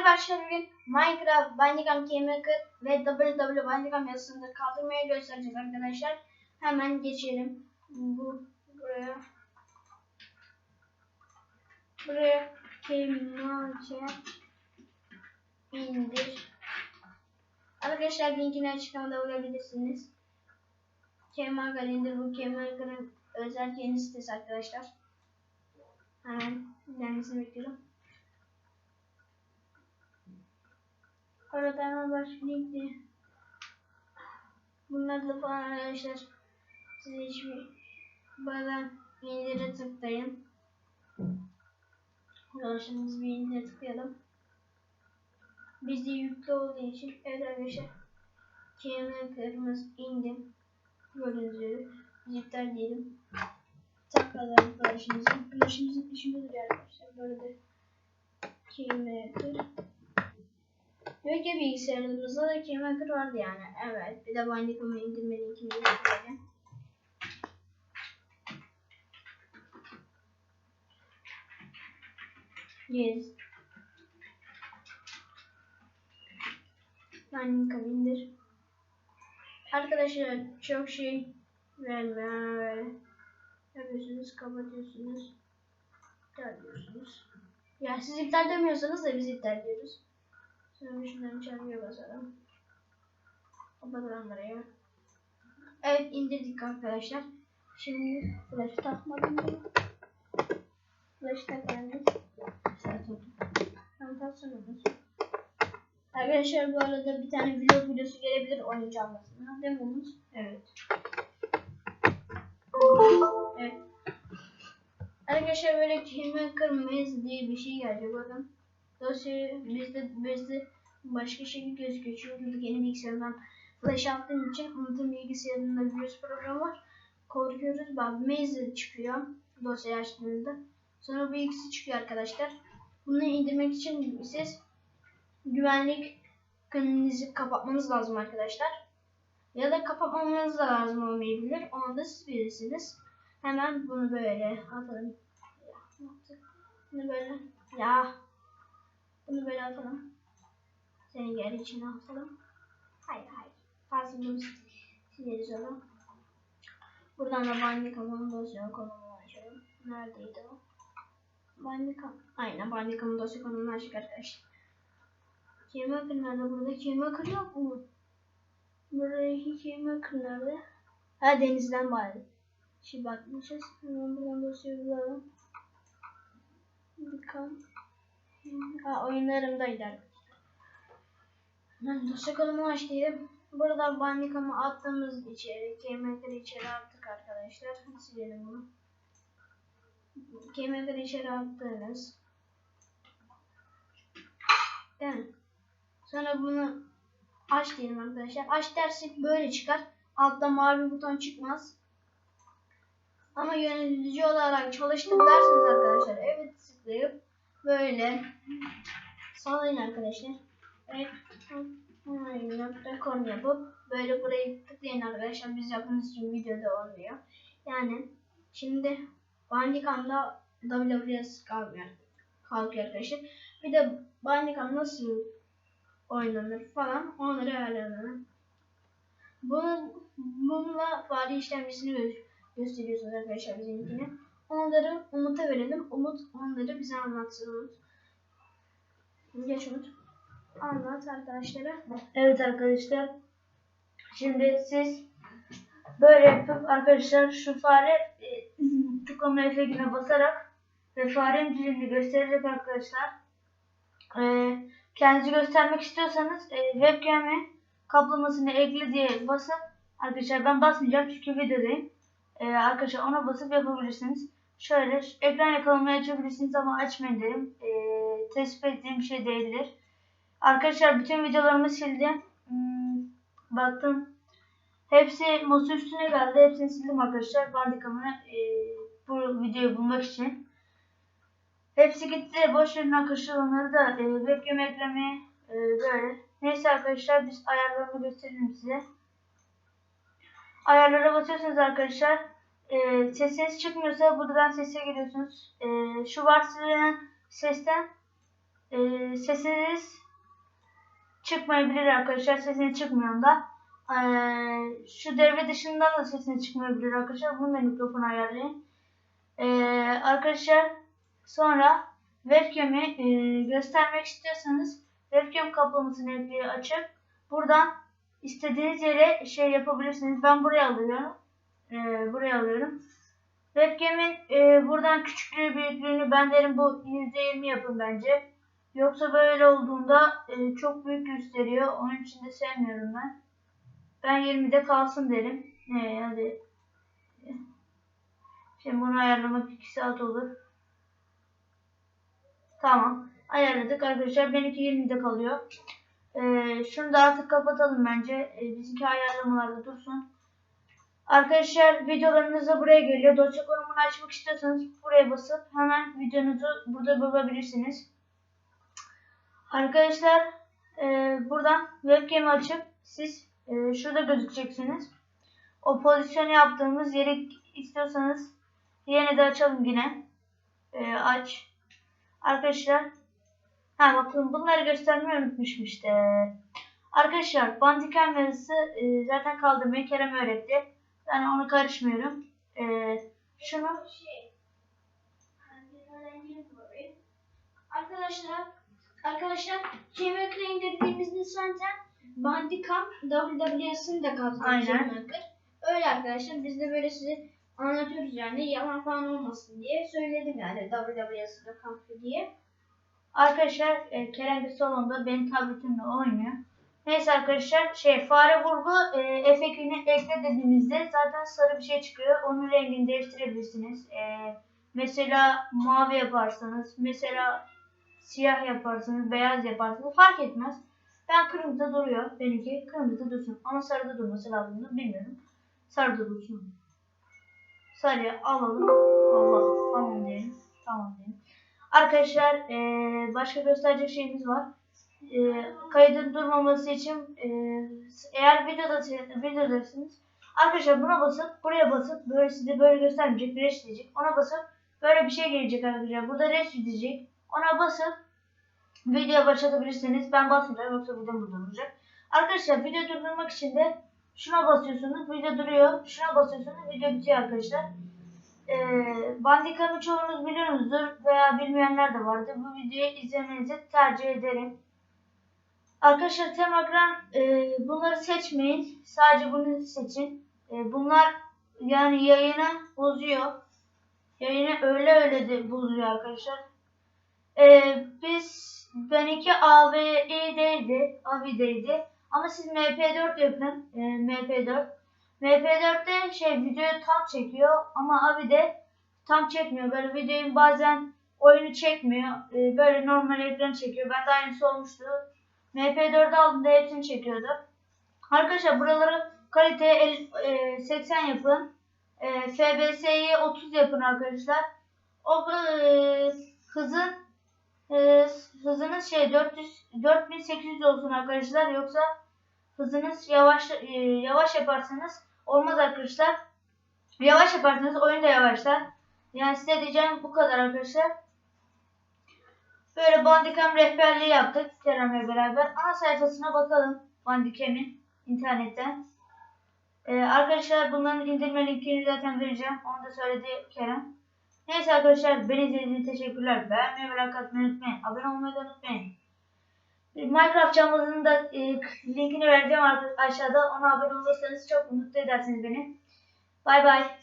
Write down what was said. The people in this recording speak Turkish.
Arkadaşlar bugün Minecraft, Bandicam Keymaker ve WW Bandicam yazısında kaldırmayı göstereceğiz arkadaşlar. Hemen geçelim. Bu buraya buraya Keymaker indir. Arkadaşlar linkini açıklamada bulabilirsiniz. Keymaker indir. Bu Keymaker'ın özel kendi sitesi arkadaşlar. Hemen gelmesini bekliyorum. Hemen başlayayım diye. Bunlarla falan arkadaşlar size hiçbir bazen indire tıklayın. Biz bir indire tıklayalım. Bizde yüklü olduğu için evet arkadaşlar kelime kırmızı indim. Gördüğünüz biz iptal diyelim. Tıkladım flash'ımızı. Flash'ımızın içinde duruyor arkadaşlar. Böyle de kelime Yok ya bilgisayarımızda da Keymaker vardı yani. Evet. Bir de Bandicam'ı indirme linkini göstereyim. Yes. Bandicam indir. Arkadaşlar çok şey verme. Yapıyorsunuz, kapatıyorsunuz. İptal diyorsunuz. Ya siz iptal demiyorsanız da biz iptal diyoruz. Sonra şunları çarpıya basalım. Kapatalım buraya. Evet indirdik arkadaşlar. Şimdi flash takmadım bunu. Flash takmadım. Tamam taksana Arkadaşlar bu arada bir tane vlog videosu gelebilir oyun çalmasına. Değil mi Umut? Evet. Evet. Arkadaşlar böyle kelime kırmayız diye bir şey gelecek bakın. Dosyayı bizde bizde başka şey gözüküyor. Çünkü yeni bilgisayardan flash attığım için unutun bilgisayarında virüs programı var. Korkuyoruz. Bak Maze çıkıyor dosyayı açtığınızda. Sonra bu ikisi çıkıyor arkadaşlar. Bunu indirmek için siz güvenlik kanalınızı kapatmanız lazım arkadaşlar. Ya da kapatmamanız da lazım olmayabilir. Onu da siz bilirsiniz. Hemen bunu böyle atalım. Bunu böyle ya bunu böyle atalım. Seni geri içine atalım. Hayır hayır. Bunu sileriz onu. Buradan da Bandicam'ın dosya konumunu açalım. Neredeydi o? Bandicam. Aynen Bandicam'ın dosya konumunu açtık arkadaşlar. Keymaker nerede? Burada Keymaker yok mu? Buraya Keymaker nerede? Ha denizden bari. Şimdi bakmışız. Hemen buradan dosyayı bulalım. Bandicam. Ha oyunlarımdaydı arkadaşlar. Kolumu açtıydım. Burada Bandicam'ı attığımız içeri, Keymaker'ı içeri attık arkadaşlar. Silelim bunu. Keymaker'ı içeri. Değil mi? Sonra bunu aç diyelim arkadaşlar. Aç dersek böyle çıkar. Altta mavi buton çıkmaz. Ama yönetici olarak çalıştım derseniz arkadaşlar evet tıklayıp böyle sağlayın arkadaşlar. Evet. Rekord yapıp böyle burayı tıklayın arkadaşlar. Biz yaptığımız için videoda olmuyor. Yani şimdi Bandicam'da WWS kalmıyor. Kalkıyor arkadaşlar. Bir de Bandicam nasıl oynanır falan onları ayarlanır. Bunun, bununla fare işlemcisini gö gösteriyorsunuz arkadaşlar bizimkine. Onları Umut'a verelim. Umut onları bize anlatsın Umut. Geç Umut. Anlat arkadaşlara. Evet arkadaşlar. Şimdi siz böyle yapıp arkadaşlar şu fare e, tıklama efektine basarak ve farenin dilini göstererek arkadaşlar e, kendinizi göstermek istiyorsanız e, webcam'i kaplamasını ekle diye basıp arkadaşlar ben basmayacağım çünkü videodayım. E, arkadaşlar ona basıp yapabilirsiniz. Şöyle ekran yakalamayı açabilirsiniz ama açmayın derim. E, tespit ettiğim şey değildir. Arkadaşlar bütün videolarımı sildim. Hmm, baktım. Hepsi masa üstüne geldi. Hepsini sildim arkadaşlar. Bandicam'ı e, bu videoyu bulmak için. Hepsi gitti. Boş verin arkadaşlar. Onları da e, webcam eklemeye e, böyle. Neyse arkadaşlar biz ayarlarını gösterelim size. Ayarlara basıyorsunuz arkadaşlar. E, sesiniz çıkmıyorsa buradan sese giriyorsunuz. E, şu varsayılan sesten e, sesiniz çıkmayabilir arkadaşlar. Sesiniz çıkmıyor da. E, şu devre dışından da sesiniz çıkmayabilir arkadaşlar. Bunu da mikrofon ayarlayın. E, arkadaşlar sonra webcam'i e, göstermek istiyorsanız webcam kaplamasını ekleyi açıp buradan istediğiniz yere şey yapabilirsiniz. Ben buraya alıyorum. E, buraya alıyorum. Webcam'in e, buradan küçüklüğü büyüklüğünü ben derim bu %20 yapın bence. Yoksa böyle olduğunda e, çok büyük gösteriyor. Onun için de sevmiyorum ben. Ben 20'de kalsın derim. Ne hadi. Şimdi bunu ayarlamak 2 saat olur. Tamam. Ayarladık arkadaşlar. Benimki 20'de kalıyor. Ee, şunu da artık kapatalım bence. Ee, bizimki ayarlamalarda dursun. Arkadaşlar videolarınız da buraya geliyor. Dosya konumunu açmak istiyorsanız buraya basıp hemen videonuzu burada bulabilirsiniz. Arkadaşlar e, buradan webcam'i açıp siz e, şurada gözükeceksiniz. O pozisyonu yaptığımız yeri istiyorsanız yine de açalım yine. E, aç. Arkadaşlar ha bakın bunları göstermeyi unutmuşum işte. Arkadaşlar Bandicam yazısı e, zaten kaldırmayı Kerem öğretti. Ben onu karışmıyorum. E, şunu Şey, Arkadaşlar, arkadaşlar Keymaker indirdiğimizde zaten Bandicam WWS'ini de kapsıyor Aynen. Öyle arkadaşlar biz de böyle size anlatıyoruz yani yalan falan olmasın diye söyledim yani WWS'i de kapsıyor diye. Arkadaşlar e, Kerem bir salonda benim tabletimle oynuyor. Neyse arkadaşlar şey fare vurgu e, efektini ekle dediğimizde zaten sarı bir şey çıkıyor. Onun rengini değiştirebilirsiniz. E, mesela mavi yaparsanız, mesela siyah yaparsanız, beyaz yaparsanız fark etmez. Ben kırmızıda duruyor. Benimki kırmızıda dursun. Ama sarıda durması lazım mı bilmiyorum. Sarıda dursun. Sarıya alalım. Allah tamam diyelim. Tamam diyelim. Arkadaşlar eee, başka gösterecek şeyimiz var. Eee kaydın durmaması için eee, eğer videoda videodasınız arkadaşlar buna basıp buraya basıp böyle size böyle göstermeyecek resim diyecek. Ona basıp böyle bir şey gelecek arkadaşlar. Burada resim diyecek. Ona basıp video başlatabilirsiniz. Ben basmayacağım yoksa video burada duracak. Arkadaşlar video durdurmak için de şuna basıyorsunuz video duruyor. Şuna basıyorsunuz video bitiyor arkadaşlar. Ee, Bandicam'ı çoğunuz biliyorsunuzdur veya bilmeyenler de vardır. Bu videoyu izlemenizi tercih ederim. Arkadaşlar tem ekran e, bunları seçmeyin. Sadece bunu seçin. E, bunlar yani yayını bozuyor. Yayını öyle öyle de bozuyor arkadaşlar. E, biz benimki AVI'deydi. AVI'deydi. Ama siz MP4 yapın. E, MP4. MP4'te şey videoyu tam çekiyor ama Avi'de tam çekmiyor. Böyle videoyu bazen oyunu çekmiyor. Ee, böyle normal ekran çekiyor. Ben de aynısı olmuştu. MP4'e aldığımda hepsini çekiyordu. Arkadaşlar buraları kaliteye el- e, 80 yapın. E, FBS'yi 30 yapın arkadaşlar. O e, hızın e, hızınız şey 400 4800 olsun arkadaşlar yoksa hızınız yavaş yavaş yaparsanız olmaz arkadaşlar. Yavaş yaparsanız oyun da yavaşlar. Yani size diyeceğim bu kadar arkadaşlar. Böyle Bandicam rehberliği yaptık Kerem'le beraber. Ana sayfasına bakalım Bandicam'in internetten. Ee, arkadaşlar bunların indirme linkini zaten vereceğim. Onu da söyledi Kerem. Neyse arkadaşlar beni izlediğiniz teşekkürler. Beğenmeyi ve like atmayı unutmayın. Abone olmayı da unutmayın. Minecraft canlının da e, linkini vereceğim aşağıda. Ona abone olursanız çok mutlu edersiniz beni. Bay bay.